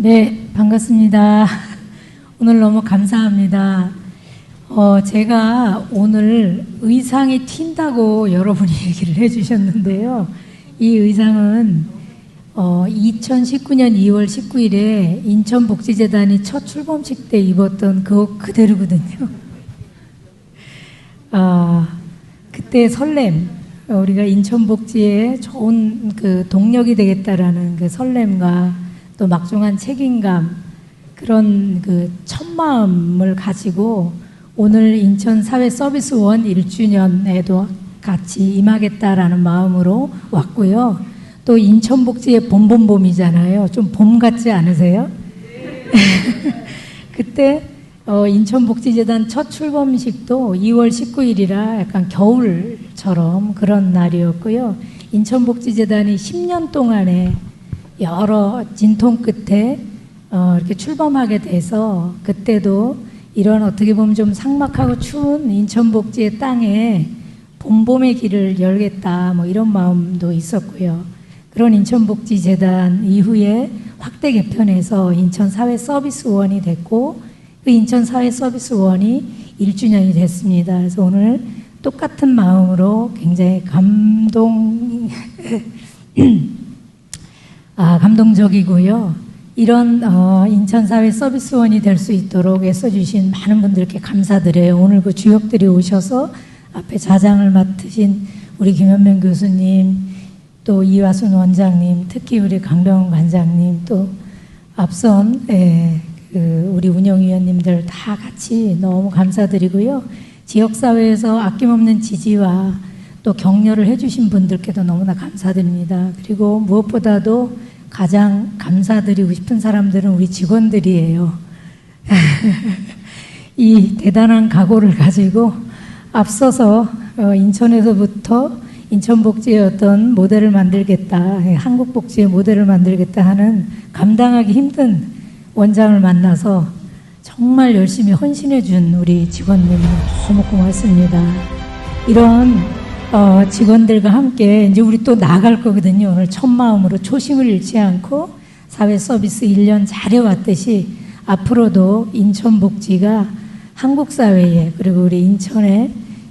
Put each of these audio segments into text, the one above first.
네, 반갑습니다. 오늘 너무 감사합니다. 어, 제가 오늘 의상이 튄다고 여러분이 얘기를 해주셨는데요. 이 의상은 어, 2019년 2월 19일에 인천복지재단이 첫 출범식 때 입었던 그옷 그대로거든요. 아, 그때 설렘, 우리가 인천복지에 좋은 그 동력이 되겠다라는 그 설렘과 또 막중한 책임감, 그런 그 첫마음을 가지고 오늘 인천 사회 서비스원 1주년에도 같이 임하겠다라는 마음으로 왔고요. 또 인천복지의 봄봄봄이잖아요. 좀 봄 같지 않으세요? 그때 어, 인천복지재단 첫 출범식도 2월 19일이라 약간 겨울처럼 그런 날이었고요. 인천복지재단이 10년 동안에 여러 진통 끝에 어, 이렇게 출범하게 돼서 그때도 이런 어떻게 보면 좀 삭막하고 추운 인천복지의 땅에 봄봄의 길을 열겠다 뭐 이런 마음도 있었고요. 그런 인천복지재단 이후에 확대 개편해서 인천사회서비스원이 됐고 그 인천사회서비스원이 1주년이 됐습니다. 그래서 오늘 똑같은 마음으로 굉장히 감동 아, 감동적이고요. 이런 어, 인천사회 서비스원이 될 수 있도록 애써주신 많은 분들께 감사드려요. 오늘 그 주역들이 오셔서 앞에 자장을 맡으신 우리 김현명 교수님, 또 이화순 원장님, 특히 우리 강병 관장님, 또 앞선 예, 그 우리 운영위원님들 다 같이 너무 감사드리고요. 지역사회에서 아낌없는 지지와 또 격려를 해주신 분들께도 너무나 감사드립니다. 그리고 무엇보다도 가장 감사드리고 싶은 사람들은 우리 직원들이에요. 이 대단한 각오를 가지고 앞서서 어, 인천에서부터 인천복지의 어떤 모델을 만들겠다, 예, 한국복지의 모델을 만들겠다 하는 감당하기 힘든 원장을 만나서 정말 열심히 헌신해 준 우리 직원님 너무 고맙습니다. 이런 어, 직원들과 함께 이제 우리 또 나갈 거거든요. 오늘 첫 마음으로 초심을 잃지 않고 사회 서비스 1년 잘해왔듯이 앞으로도 인천 복지가 한국 사회에 그리고 우리 인천에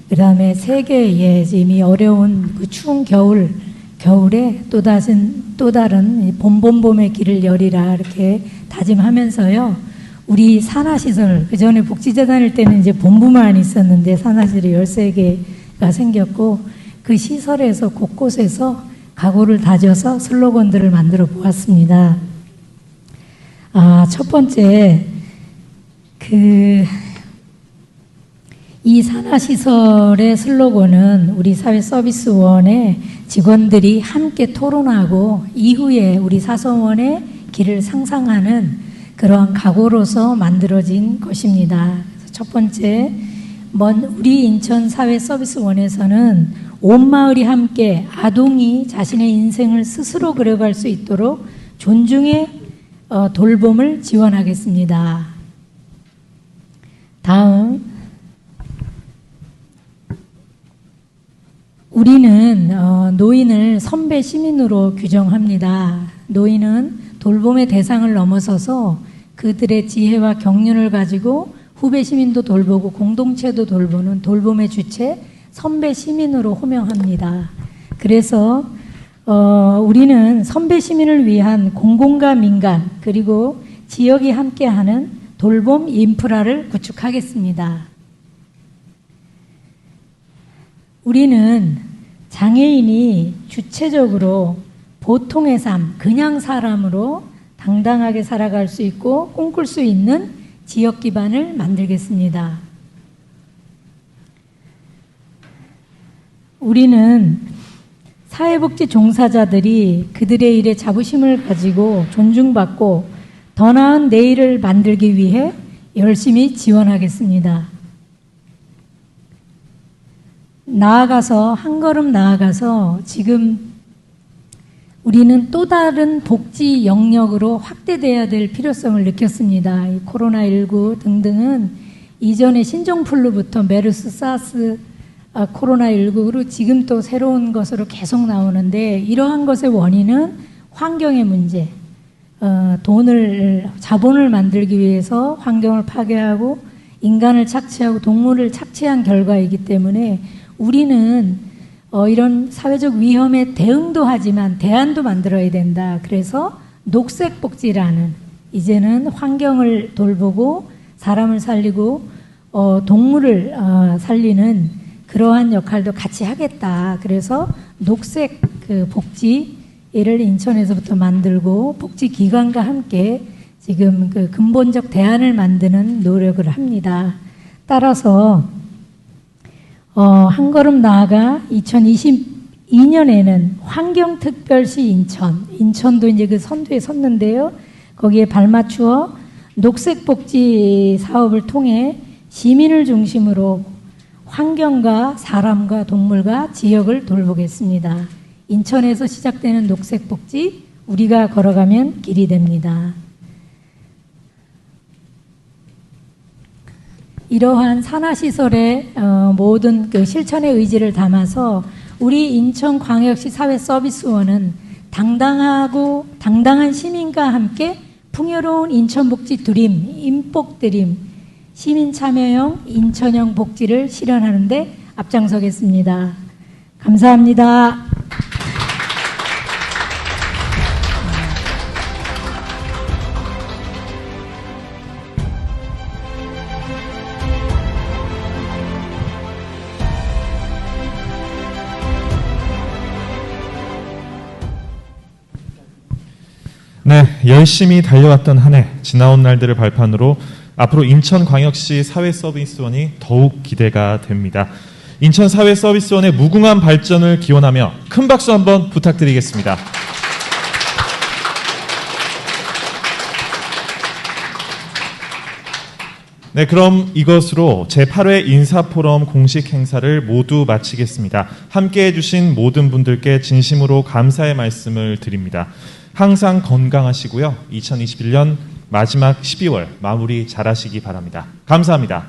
그다음에 세계에 지금 이 어려운 그 추운 겨울 겨울에 또 다른 또 다른 봄봄봄의 길을 열이라 이렇게 다짐하면서요. 우리 산하시설 그 전에 복지재단일 때는 이제 본부만 있었는데 산하시설이 13개 가 생겼고 그 시설에서 곳곳에서 각오를 다져서 슬로건들을 만들어 보았습니다. 아, 첫 번째 그 이 산하시설의 슬로건은 우리 사회서비스원의 직원들이 함께 토론하고 이후에 우리 사서원의 길을 상상하는 그러한 각오로서 만들어진 것입니다. 첫 번째, 먼 우리 인천 사회 서비스원에서는 온 마을이 함께 아동이 자신의 인생을 스스로 그려갈 수 있도록 존중의 어, 돌봄을 지원하겠습니다. 다음, 우리는 어, 노인을 선배 시민으로 규정합니다. 노인은 돌봄의 대상을 넘어서서 그들의 지혜와 경륜을 가지고 후배 시민도 돌보고 공동체도 돌보는 돌봄의 주체 선배 시민으로 호명합니다. 그래서 어, 우리는 선배 시민을 위한 공공과 민간 그리고 지역이 함께하는 돌봄 인프라를 구축하겠습니다. 우리는 장애인이 주체적으로 보통의 삶, 그냥 사람으로 당당하게 살아갈 수 있고 꿈꿀 수 있는 지역 기반을 만들겠습니다. 우리는 사회복지 종사자들이 그들의 일에 자부심을 가지고 존중받고 더 나은 내일을 만들기 위해 열심히 지원하겠습니다. 나아가서 한 걸음 나아가서 지금 우리는 또 다른 복지 영역으로 확대돼야 될 필요성을 느꼈습니다. 코로나19 등등은 이전에 신종플루부터 메르스, 사스, 아, 코로나19로 지금 또 새로운 것으로 계속 나오는데 이러한 것의 원인은 환경의 문제, 어, 돈을 자본을 만들기 위해서 환경을 파괴하고 인간을 착취하고 동물을 착취한 결과이기 때문에 우리는 어, 이런 사회적 위험에 대응도 하지만 대안도 만들어야 된다. 그래서 녹색 복지라는 이제는 환경을 돌보고 사람을 살리고 어, 동물을 어, 살리는 그러한 역할도 같이 하겠다. 그래서 녹색 그 복지를 인천에서부터 만들고 복지 기관과 함께 지금 그 근본적 대안을 만드는 노력을 합니다. 따라서 어, 한 걸음 나아가 2022년에는 환경특별시 인천, 인천도 이제 그 선두에 섰는데요. 거기에 발맞추어 녹색복지 사업을 통해 시민을 중심으로 환경과 사람과 동물과 지역을 돌보겠습니다. 인천에서 시작되는 녹색복지, 우리가 걸어가면 길이 됩니다. 이러한 산하시설의 어, 모든 그 실천의 의지를 담아서 우리 인천광역시 사회서비스원은 당당하고 당당한 시민과 함께 풍요로운 인천복지 드림, 인복드림, 시민 참여형 인천형 복지를 실현하는데 앞장서겠습니다. 감사합니다. 네, 열심히 달려왔던 한 해 지나온 날들을 발판으로 앞으로 인천광역시 사회서비스원이 더욱 기대가 됩니다. 인천 사회서비스원의 무궁한 발전을 기원하며 큰 박수 한번 부탁드리겠습니다. 네, 그럼 이것으로 제8회 인사포럼 공식 행사를 모두 마치겠습니다. 함께 해주신 모든 분들께 진심으로 감사의 말씀을 드립니다. 항상 건강하시고요. 2021년 마지막 12월 마무리 잘 하시기 바랍니다. 감사합니다.